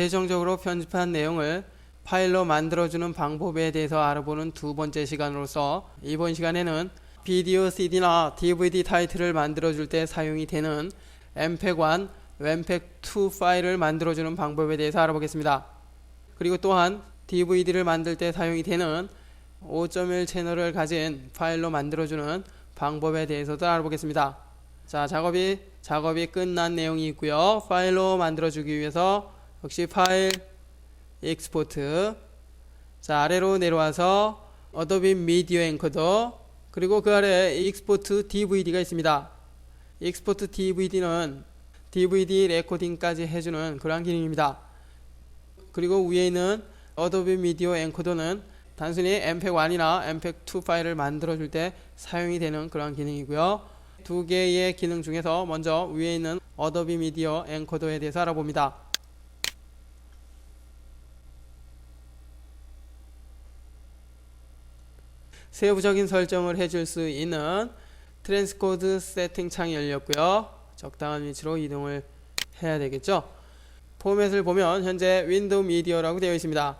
최종적으로 편집한 내용을 파일로 만들어주는 방법에 대해서 알아보는 두 번째 시간으로서 이번 시간에는 비디오 CD나 DVD 타이틀을 만들어줄 때 사용이 되는 MPEG-1, MPEG-2 파일을 만들어주는 방법에 대해서 알아보겠습니다. 그리고 또한 DVD를 만들 때 사용이 되는 5.1 채널을 가진 파일로 만들어주는 방법에 대해서도 알아보겠습니다. 자, 작업이 작업이 끝난 내용이 있고요. 파일로 만들어주기 위해서 역시 파일 익스포트 자 아래로 내려와서 어도비 미디어 앵커더 그리고 그 아래 익스포트 DVD가 있습니다. 익스포트 DVD는 DVD 레코딩까지 해주는 그러한 기능입니다. 그리고 위에 있는 어도비 미디어 앵커더는 단순히 MPEG-1이나 MPEG-2 파일을 만들어줄 때 사용이 되는 그러한 기능이고요. 두 개의 기능 중에서 먼저 위에 있는 어도비 미디어 앵커더에 대해서 알아봅니다. 세부적인 설정을 해줄 수 있는 트랜스코드 세팅 창이 열렸고요. 적당한 위치로 이동을 해야 되겠죠. 포맷을 보면 현재 윈도우 미디어라고 되어 있습니다.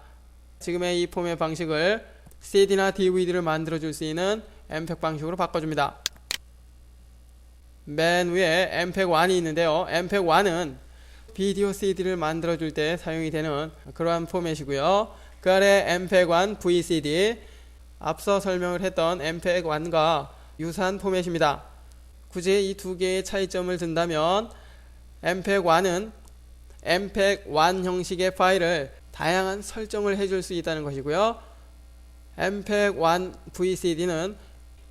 지금의 이 포맷 방식을 CD나 DVD를 만들어 줄 수 있는 MPEG 방식으로 바꿔줍니다. 맨 위에 MPEG-1이 있는데요. MPEG-1은 비디오 CD를 만들어 줄 때 사용이 되는 그러한 포맷이고요. 그 아래 MPEG-1 VCD 앞서 설명을 했던 MPEG-1과 유사한 포맷입니다. 굳이 이 두 개의 차이점을 든다면 MPEG-1은 MPEG-1 형식의 파일을 다양한 설정을 해줄 수 있다는 것이고요. MPEG-1 VCD는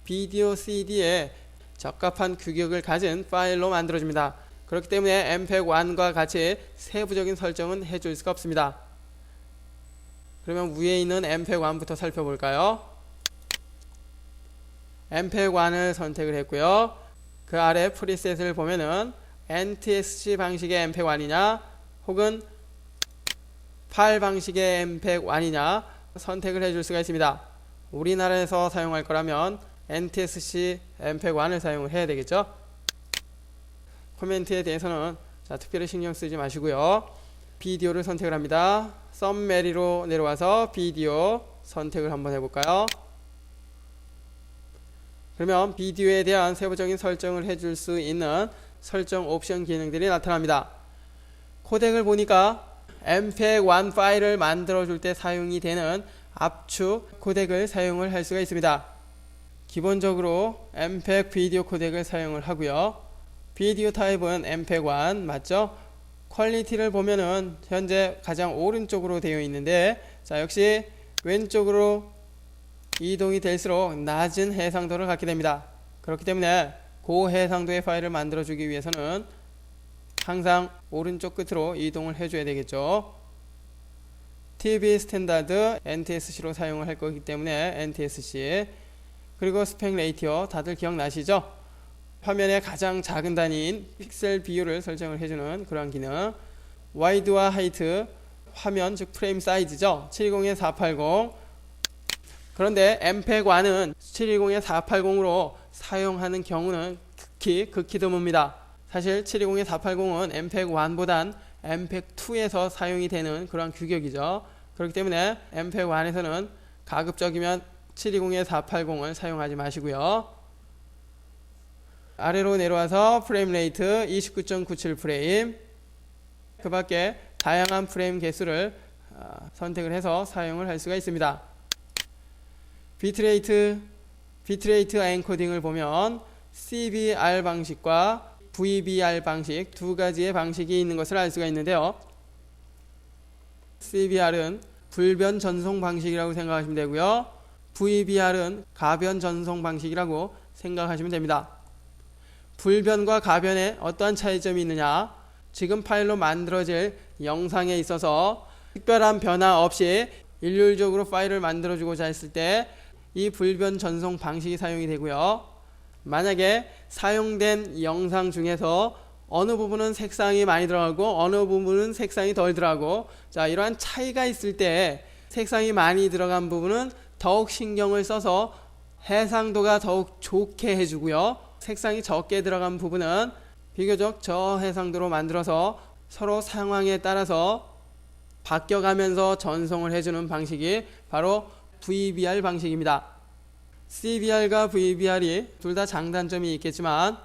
비디오 CD에 적합한 규격을 가진 파일로 만들어줍니다. 그렇기 때문에 MPEG-1과 같이 세부적인 설정은 해줄 수가 없습니다. 그러면 위에 있는 MPEG-1부터 살펴볼까요? MPEG-1을 선택을 했고요. 그 아래 프리셋을 보면은 NTSC 방식의 MPEG-1이냐 혹은 팔 방식의 MPEG-1이냐 선택을 해줄 수가 있습니다. 우리나라에서 사용할 거라면 NTSC MPEG-1을 사용을 해야 되겠죠. 코멘트에 대해서는 자, 특별히 신경 쓰지 마시고요. 비디오를 선택을 합니다. 썸메리로 내려와서 비디오 선택을 한번 해볼까요? 그러면 비디오에 대한 세부적인 설정을 해줄 수 있는 설정 옵션 기능들이 나타납니다. 코덱을 보니까 MPEG-1 파일을 만들어 줄 때 사용이 되는 압축 코덱을 사용을 할 수가 있습니다. 기본적으로 MPEG 비디오 코덱을 사용을 하고요. 비디오 타입은 MPEG-1 맞죠? 퀄리티를 보면은 현재 가장 오른쪽으로 되어 있는데 자 역시 왼쪽으로 이동이 될수록 낮은 해상도를 갖게 됩니다. 그렇기 때문에 고해상도의 파일을 만들어 주기 위해서는 항상 오른쪽 끝으로 이동을 해줘야 되겠죠. TV 스탠다드 NTSC로 사용을 할 거기 때문에 NTSC 그리고 스펙 레이티어 다들 기억나시죠? 화면의 가장 작은 단위인 픽셀 비율을 설정을 해주는 그런 기능 와이드와 하이트 화면 즉 프레임 사이즈죠 720에 480 그런데 MPEG-1은 720에 480으로 사용하는 경우는 극히 극히 드뭅니다. 사실 720에 480은 MPEG-1보단 MPEG-2에서 사용이 되는 그런 규격이죠. 그렇기 때문에 MPEG-1에서는 가급적이면 720에 480을 사용하지 마시고요. 아래로 내려와서 프레임 레이트 29.97 프레임 그 밖에 다양한 프레임 개수를 어, 선택을 해서 사용을 할 수가 있습니다. 비트레이트 비트레이트 엔코딩을 보면 CBR 방식과 VBR 방식 두 가지의 방식이 있는 것을 알 수가 있는데요. CBR은 불변 전송 방식이라고 생각하시면 되고요. VBR은 가변 전송 방식이라고 생각하시면 됩니다. 불변과 가변에 어떠한 차이점이 있느냐? 지금 파일로 만들어질 영상에 있어서 특별한 변화 없이 일률적으로 파일을 만들어주고자 했을 때 이 불변 전송 방식이 사용이 되고요. 만약에 사용된 영상 중에서 어느 부분은 색상이 많이 들어가고 어느 부분은 색상이 덜 들어가고 자 이러한 차이가 있을 때 색상이 많이 들어간 부분은 더욱 신경을 써서 해상도가 더욱 좋게 해주고요. 색상이 적게 들어간 부분은 비교적 저해상도로 만들어서 서로 상황에 따라서 바뀌어가면서 전송을 해주는 방식이 바로 VBR 방식입니다. CBR과 VBR이 둘 다 장단점이 있겠지만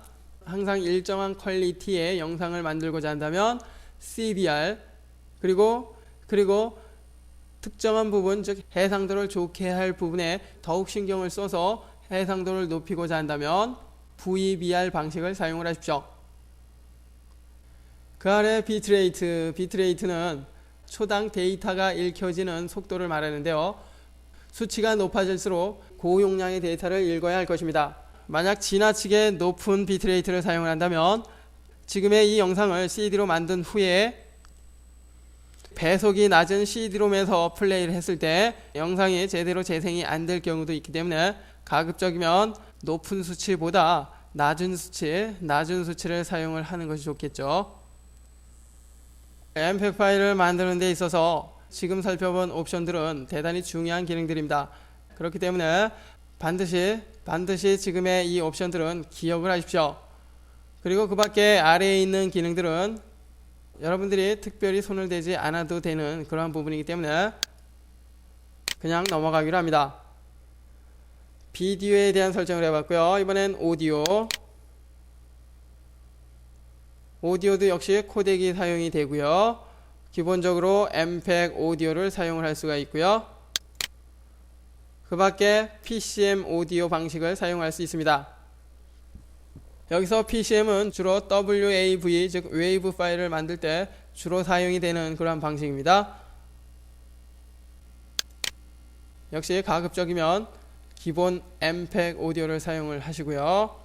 항상 일정한 퀄리티의 영상을 만들고자 한다면 CBR 그리고 그리고 특정한 부분 즉 해상도를 좋게 할 부분에 더욱 신경을 써서 해상도를 높이고자 한다면 VBR 방식을 사용을 하십시오. 그 아래 비트레이트, 비트레이트는 초당 데이터가 읽혀지는 속도를 말하는데요. 수치가 높아질수록 고용량의 데이터를 읽어야 할 것입니다. 만약 지나치게 높은 비트레이트를 사용을 한다면 지금의 이 영상을 CD로 만든 후에 배속이 낮은 CD롬에서 플레이를 했을 때 영상이 제대로 재생이 안 될 경우도 있기 때문에 가급적이면 높은 수치보다 낮은 수치, 낮은 수치를 사용을 하는 것이 좋겠죠. MP 파일을 만드는 데 있어서 지금 살펴본 옵션들은 대단히 중요한 기능들입니다. 그렇기 때문에 반드시 반드시 지금의 이 옵션들은 기억을 하십시오. 그리고 그 밖에 아래에 있는 기능들은 여러분들이 특별히 손을 대지 않아도 되는 그러한 부분이기 때문에 그냥 넘어가기로 합니다. 비디오에 대한 설정을 해봤고요. 이번엔 오디오. 오디오도 역시 코덱이 사용이 되고요. 기본적으로 MPEG 오디오를 사용을 할 수가 있고요. 그 밖에 PCM 오디오 방식을 사용할 수 있습니다. 여기서 PCM은 주로 WAV 즉 웨이브 파일을 만들 때 주로 사용이 되는 그러한 방식입니다. 역시 가급적이면 기본 MPEG 오디오를 사용을 하시고요.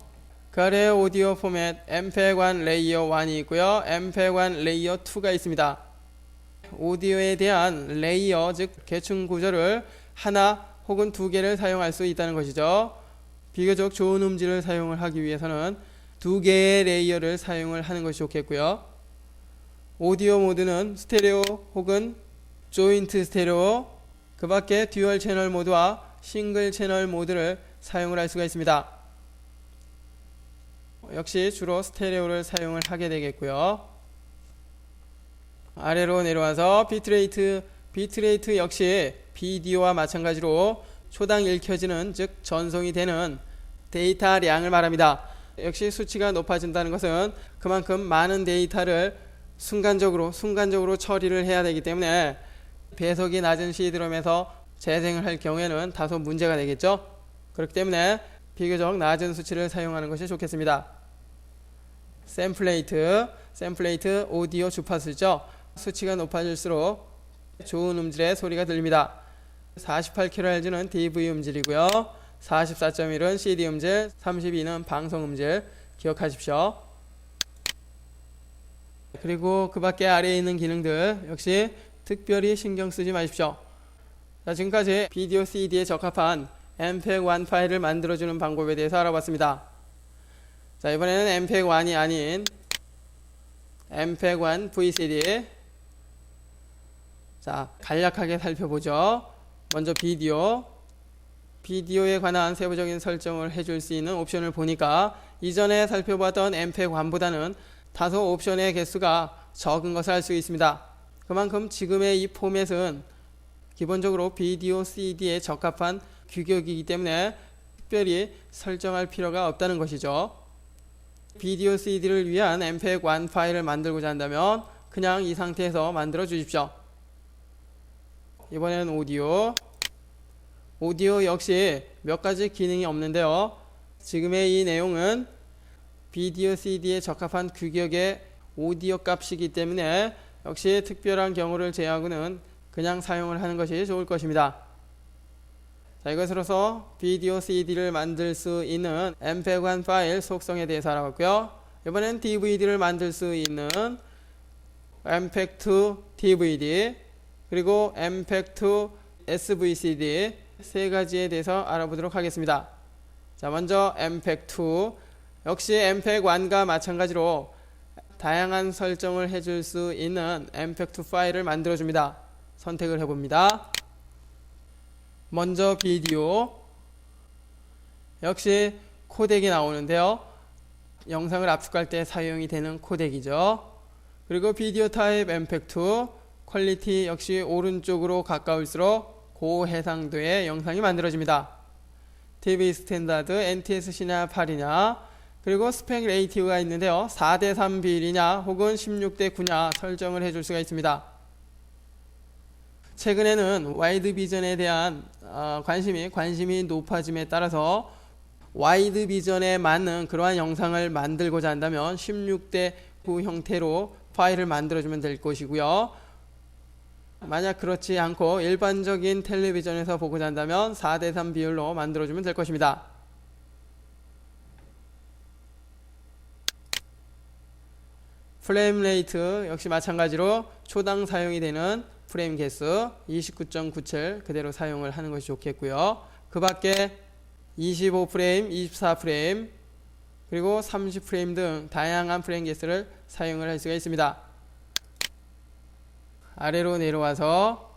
그 아래 오디오 포맷 MPEG 1 레이어 1이 있고요. MPEG 1 레이어 2가 있습니다. 오디오에 대한 레이어 즉 계층 구조를 하나 혹은 두 개를 사용할 수 있다는 것이죠. 비교적 좋은 음질을 사용을 하기 위해서는 두 개의 레이어를 사용을 하는 것이 좋겠고요. 오디오 모드는 스테레오 혹은 조인트 스테레오 그 밖에 듀얼 채널 모드와 싱글 채널 모드를 사용을 할 수가 있습니다. 역시 주로 스테레오를 사용을 하게 되겠고요. 아래로 내려와서 비트레이트 비트레이트 역시 비디오와 마찬가지로 초당 읽혀지는 즉 전송이 되는 데이터량을 말합니다. 역시 수치가 높아진다는 것은 그만큼 많은 데이터를 순간적으로 순간적으로 처리를 해야 되기 때문에 배속이 낮은 CD롬에서 재생을 할 경우에는 다소 문제가 되겠죠. 그렇기 때문에 비교적 낮은 수치를 사용하는 것이 좋겠습니다. 샘플레이트, 샘플레이트 오디오 주파수죠. 수치가 높아질수록 좋은 음질의 소리가 들립니다. 48kHz는 DV 음질이고요. 44.1은 CD 음질, 32는 방송 음질 기억하십시오. 그리고 그 밖에 아래에 있는 기능들 역시 특별히 신경 쓰지 마십시오. 자, 지금까지 비디오 CD에 적합한 MPEG-1 파일을 만들어주는 방법에 대해서 알아봤습니다. 자, 이번에는 MPEG-1이 아닌 MPEG-1 VCD 자, 간략하게 살펴보죠. 먼저 비디오 비디오에 관한 세부적인 설정을 해줄 수 있는 옵션을 보니까 이전에 살펴봤던 MPEG-1보다는 다소 옵션의 개수가 적은 것을 알 수 있습니다. 그만큼 지금의 이 포맷은 기본적으로 비디오 CD에 적합한 규격이기 때문에 특별히 설정할 필요가 없다는 것이죠. 비디오 CD를 위한 MPEG-1 파일을 만들고자 한다면 그냥 이 상태에서 만들어 주십시오. 이번에는 오디오. 오디오 역시 몇 가지 기능이 없는데요. 지금의 이 내용은 비디오 CD에 적합한 규격의 오디오 값이기 때문에 역시 특별한 경우를 제외하고는 그냥 사용을 하는 것이 좋을 것입니다. 자, 이것으로서 비디오 CD를 만들 수 있는 MPEG-1 파일 속성에 대해서 알아봤고요. 이번엔 DVD를 만들 수 있는 MPEG-2 DVD 그리고 MPEG-2 SVCD 세 가지에 대해서 알아보도록 하겠습니다. 자, 먼저 MPEG-2 역시 MPEG-1과 마찬가지로 다양한 설정을 해줄 수 있는 MPEG-2 파일을 만들어줍니다. 선택을 해봅니다. 먼저 비디오 역시 코덱이 나오는데요. 영상을 압축할 때 사용이 되는 코덱이죠. 그리고 비디오 타입 MPEG-2 퀄리티 역시 오른쪽으로 가까울수록 고해상도의 영상이 만들어집니다. TV 스탠다드 NTSC냐 8이냐 그리고 스펙 레이티오가 있는데요. 4대3 비율이냐 혹은 16대 9냐 설정을 해줄 수가 있습니다. 최근에는 와이드 비전에 대한 어, 관심이 관심이 높아짐에 따라서 와이드 비전에 맞는 그러한 영상을 만들고자 한다면 16대 9 형태로 파일을 만들어주면 될 것이고요. 만약 그렇지 않고 일반적인 텔레비전에서 보고자 한다면 4대3 비율로 만들어주면 될 것입니다. 프레임 레이트 역시 마찬가지로 초당 사용이 되는 프레임 개수 29.97 그대로 사용을 하는 것이 좋겠고요. 그 밖에 25프레임, 24프레임, 그리고 30프레임 등 다양한 프레임 개수를 사용을 할 수가 있습니다. 아래로 내려와서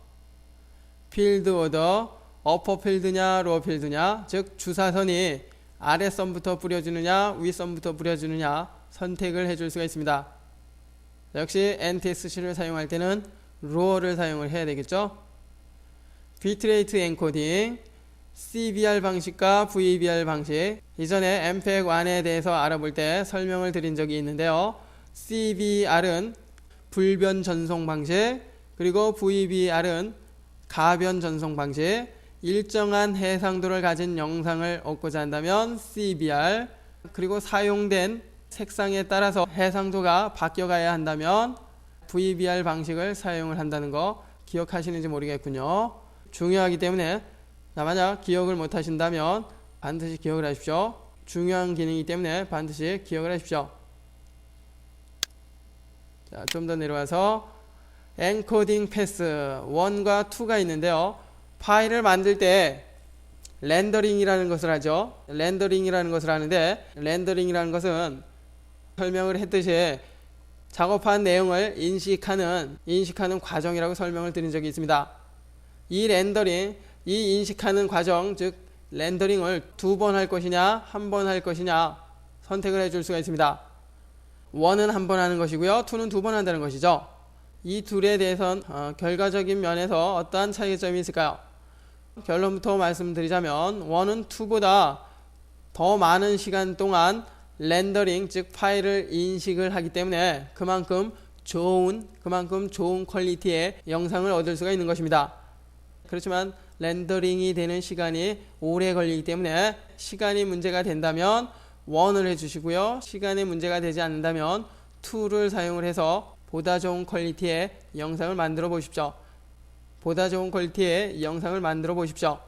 필드 오더, 어퍼 필드냐, 로어 필드냐, 즉 주사선이 아래 선부터 뿌려주느냐, 윗선부터 뿌려주느냐 선택을 해줄 수가 있습니다. 역시 NTSC를 사용할 때는 로어를 사용을 해야 되겠죠. 비트레이트 엔코딩, CBR 방식과 VBR 방식 이전에 MPEG 1에 대해서 알아볼 때 설명을 드린 적이 있는데요. CBR은 불변 전송 방식 그리고 VBR은 가변 전송 방식 일정한 해상도를 가진 영상을 얻고자 한다면 CBR 그리고 사용된 색상에 따라서 해상도가 바뀌어가야 한다면 VBR 방식을 사용을 한다는 거 기억하시는지 모르겠군요. 중요하기 때문에 만약 기억을 못 하신다면 반드시 기억을 하십시오. 중요한 기능이기 때문에 반드시 기억을 하십시오. 자, 좀더 내려와서 엔코딩 패스 1과 2가 있는데요. 파일을 만들 때 렌더링이라는 것을 하죠. 렌더링이라는 것을 하는데 렌더링이라는 것은 설명을 했듯이 작업한 내용을 인식하는 인식하는 과정이라고 설명을 드린 적이 있습니다. 이 렌더링, 이 인식하는 과정, 즉 렌더링을 두 번 할 것이냐, 한 번 할 것이냐 선택을 해줄 수가 있습니다. 원은 한 번 하는 것이고요, 투는 두 번 한다는 것이죠. 이 둘에 대해선 어, 결과적인 면에서 어떠한 차이점이 있을까요? 결론부터 말씀드리자면 원은 투보다 더 많은 시간 동안 렌더링 즉 파일을 인식을 하기 때문에 그만큼 좋은 그만큼 좋은 퀄리티의 영상을 얻을 수가 있는 것입니다. 그렇지만 렌더링이 되는 시간이 오래 걸리기 때문에 시간이 문제가 된다면 원을 해주시고요. 시간이 문제가 되지 않는다면 2를 사용을 해서 보다 좋은 퀄리티의 영상을 만들어 보십시오. 보다 좋은 퀄리티의 영상을 만들어 보십시오.